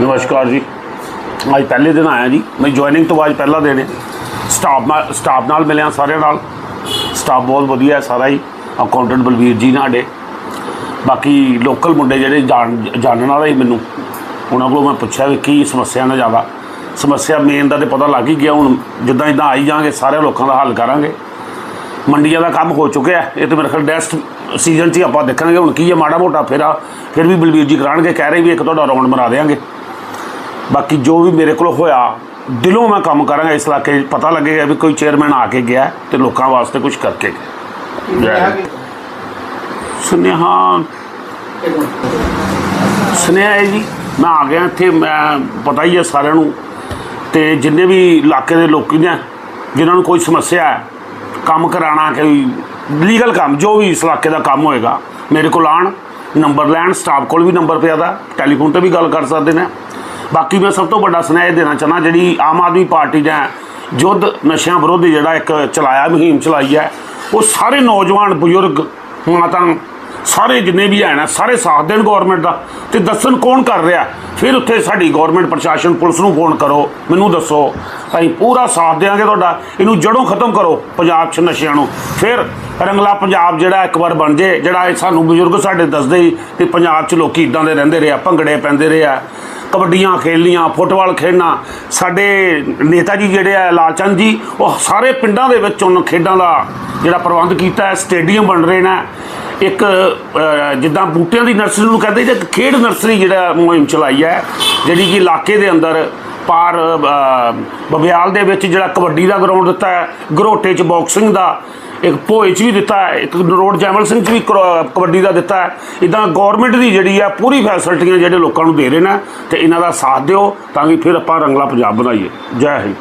ਨਮਸਕਾਰ ਜੀ। ਅੱਜ ਪਹਿਲੇ ਦਿਨ ਆਇਆ ਜੀ। ਮੈਂ ਜੁਆਇਨਿੰਗ ਤੋਂ ਬਾਅਦ ਪਹਿਲਾ ਦਿਨ ਹੈ। ਸਟਾਫ ਨਾਲ ਸਟਾਫ ਨਾਲ ਮਿਲਿਆ ਸਾਰਿਆਂ ਨਾਲ। ਸਟਾਫ ਬਹੁਤ ਵਧੀਆ ਹੈ ਸਾਰਾ ਹੀ। ਅਕਾਊਂਟੈਂਟ ਬਲਵੀਰ ਜੀ ਨਾਡੇ। ਬਾਕੀ ਲੋਕਲ ਮੁੰਡੇ ਜਿਹੜੇ ਜਾਣ ਜਾਣਨ ਵਾਲੇ ਹੀ ਮੈਨੂੰ, ਉਹਨਾਂ ਕੋਲੋਂ ਮੈਂ ਪੁੱਛਿਆ ਵੀ ਕੀ ਸਮੱਸਿਆ ਨੇ ਜ਼ਿਆਦਾ। ਸਮੱਸਿਆ ਮੇਨ ਦਾ ਤੇ ਪਤਾ ਲੱਗ ਹੀ ਗਿਆ। ਹੁਣ ਜਿੱਦਾਂ ਜਿੱਦਾਂ ਆਈ ਜਾਾਂਗੇ ਸਾਰੇ ਲੋਕਾਂ ਦਾ ਹੱਲ ਕਰਾਂਗੇ। ਮੰਡੀਆਂ ਦਾ ਕੰਮ ਹੋ ਚੁੱਕਿਆ ਇਹ ਤੇ ਮੇਰੇ ਖਿਆਲ ਨੈਕਸਟ ਸੀਜ਼ਨ 'ਚ ਹੀ ਆਪਾਂ ਦੇਖਾਂਗੇ। ਹੁਣ ਕੀ ਹੈ, ਮਾੜਾ ਮੋਟਾ ਫੇਰਾ, ਫਿਰ ਵੀ ਬਲਬੀਰ ਜੀ ਕਰਾਣਗੇ। ਕਹਿ ਰਹੇ ਵੀ ਇੱਕ ਤੁਹਾਡਾ ਰਾਉਂਡ ਮਰਾ ਦੇਵਾਂਗੇ ਬਾਕੀ ਜੋ ਵੀ ਮੇਰੇ ਕੋਲ ਹੋਇਆ ਦਿਲੋਂ ਮੈਂ ਕੰਮ ਕਰਾਂਗਾ ਇਸ ਇਲਾਕੇ 'ਚ ਪਤਾ ਲੱਗੇਗਾ ਵੀ ਕੋਈ ਚੇਅਰਮੈਨ ਆ ਕੇ ਗਿਆ ਤੇ ਲੋਕਾਂ ਵਾਸਤੇ ਕੁਝ ਕਰਕੇ ਗਿਆ। ਜੈ ਸੁਨੇਹਾ। ਸੁਨੇਹਾ ਹੈ ਜੀ ਮੈਂ ਆ ਗਿਆ ਇੱਥੇ ਮੈਂ ਪਤਾ ਹੀ ਹੈ ਸਾਰਿਆਂ ਨੂੰ ਤੇ ਜਿੰਨੇ ਵੀ ਇਲਾਕੇ ਦੇ ਲੋਕੀ ਨੇ ਜਿਨ੍ਹਾਂ ਨੂੰ ਕੋਈ ਸਮੱਸਿਆ ਹੈ ਕੰਮ ਕਰਾਣਾ ਕੋਈ ਲੀਗਲ ਕੰਮ ਜੋ ਵੀ ਇਸ ਇਲਾਕੇ ਦਾ ਕੰਮ ਹੋਏਗਾ ਮੇਰੇ ਕੋਲ ਆਣ ਨੰਬਰ ਲੈਣ ਸਟਾਫ ਕੋਲ ਵੀ ਨੰਬਰ ਪਿਆ ਦਾ ਟੈਲੀਫੋਨ ਤੇ ਵੀ ਗੱਲ ਕਰ ਸਕਦੇ ਨੇ। ਬਾਕੀ ਮੈਂ ਸਭ ਤੋਂ ਵੱਡਾ ਸੁਨੇਹਾ ਇਹ ਦੇਣਾ ਚਾਹਨਾ ਜਿਹੜੀ ਆਮ ਆਦਮੀ ਪਾਰਟੀ ਨੇ ਯੁੱਧ ਨਸ਼ਿਆਂ ਵਿਰੁੱਧ ਜਿਹੜਾ ਇੱਕ ਚਲਾਇਆ, ਮੁਹਿੰਮ ਚਲਾਈ ਹੈ, ਉਹ ਸਾਰੇ ਨੌਜਵਾਨ, ਬਜ਼ੁਰਗ, ਮਾਤਾ, ਸਾਰੇ ਜਿੰਨੇ ਵੀ ਹੈ ਨਾ ਸਾਰੇ ਸਾਥ ਦੇਣ ਗਵਰਨਮੈਂਟ ਦਾ, ਤੇ ਦੱਸਣ ਕੌਣ ਕਰ ਰਿਹਾ? ਫਿਰ ਉੱਥੇ ਸਾਡੀ ਗਵਰਨਮੈਂਟ ਪ੍ਰਸ਼ਾਸਨ, ਪੁਲਿਸ ਨੂੰ ਫੋਨ ਕਰੋ, ਮੈਨੂੰ ਦੱਸੋ। ਅਸੀਂ ਪੂਰਾ ਸਾਥ ਦੇਵਾਂਗੇ ਤੁਹਾਡਾ, ਇਹਨੂੰ ਜੜੋਂ ਖਤਮ ਕਰੋ, ਪੰਜਾਬ 'ਚ ਨਸ਼ਿਆਂ ਨੂੰ। ਫਿਰ ਰੰਗਲਾ ਪੰਜਾਬ ਜਿਹੜਾ ਇੱਕ ਵਾਰ ਬਣ ਜੇ, ਜਿਹੜਾ ਇਹ ਸਾਨੂੰ ਬਜ਼ੁਰਗ ਸਾਡੇ ਦੱਸਦੇ ਹੀ ਕਿ ਪੰਜਾਬ 'ਚ ਲੋਕੀ ਇਦਾਂ ਦੇ ਰਹਿੰਦੇ ਰਹੇ ਆ, ਭੰਗੜੇ ਪੈਂਦੇ ਰਹੇ ਆ। ਕਬੱਡੀਆਂ ਖੇਲੀਆਂ ਫੁੱਟਬਾਲ ਖੇਡਣਾ, ਸਾਡੇ ਨੇਤਾ ਜੀ ਜਿਹੜੇ ਆ, ਲਾਲਚੰਦ ਜੀ, ਉਹ ਸਾਰੇ ਪਿੰਡਾਂ ਦੇ ਵਿੱਚ ਉਹਨਾਂ ਖੇਡਾਂ ਦਾ ਜਿਹੜਾ ਪ੍ਰਬੰਧ ਕੀਤਾ ਹੈ, ਸਟੇਡੀਅਮ ਬਣ ਰਹੇ ਨੇ। ਇੱਕ ਜਿੱਦਾਂ ਬੂਟਿਆਂ ਦੀ ਨਰਸਰੀ ਨੂੰ ਕਹਿੰਦੇ ਜੇ ਖੇਡ ਨਰਸਰੀ ਜਿਹੜਾ ਮੁਹਿੰਮ ਚਲਾਈ ਹੈ ਜਿਹੜੀ ਕਿ ਇਲਾਕੇ ਦੇ ਅੰਦਰ ਪਾਰ ਬਬਿਆਲ ਦੇ ਵਿੱਚ ਜਿਹੜਾ ਕਬੱਡੀ ਦਾ ਗਰਾਊਂਡ ਦਿੱਤਾ ਹੈ, ਗਰੋਟੇ 'ਚ ਬਾਕਸਿੰਗ ਦਾ, ਇੱਕ ਭੋਏ 'ਚ ਵੀ ਦਿੱਤਾ ਹੈ, ਇੱਕ ਰੋਡ ਜੈਮਲ ਸਿੰਘ 'ਚ ਵੀ ਕਰੋ- ਕਬੱਡੀ ਦਾ ਦਿੱਤਾ ਹੈ। ਇਦਾਂ ਗਵਰਨਮੈਂਟ ਦੀ ਜਿਹੜੀ ਹੈ ਪੂਰੀ ਫੈਸਿਲਿਟੀਆਂ ਜਿਹੜੇ ਲੋਕਾਂ ਨੂੰ ਦੇ ਰਹੇ ਨੇ, ਤੇ ਇਹਨਾਂ ਦਾ ਸਾਥ ਦਿਓ, ਤਾਂ ਕਿ ਫਿਰ ਆਪਾਂ ਰੰਗਲਾ ਪੰਜਾਬ ਬਣਾਈਏ। ਜੈ ਹਿੰਦ।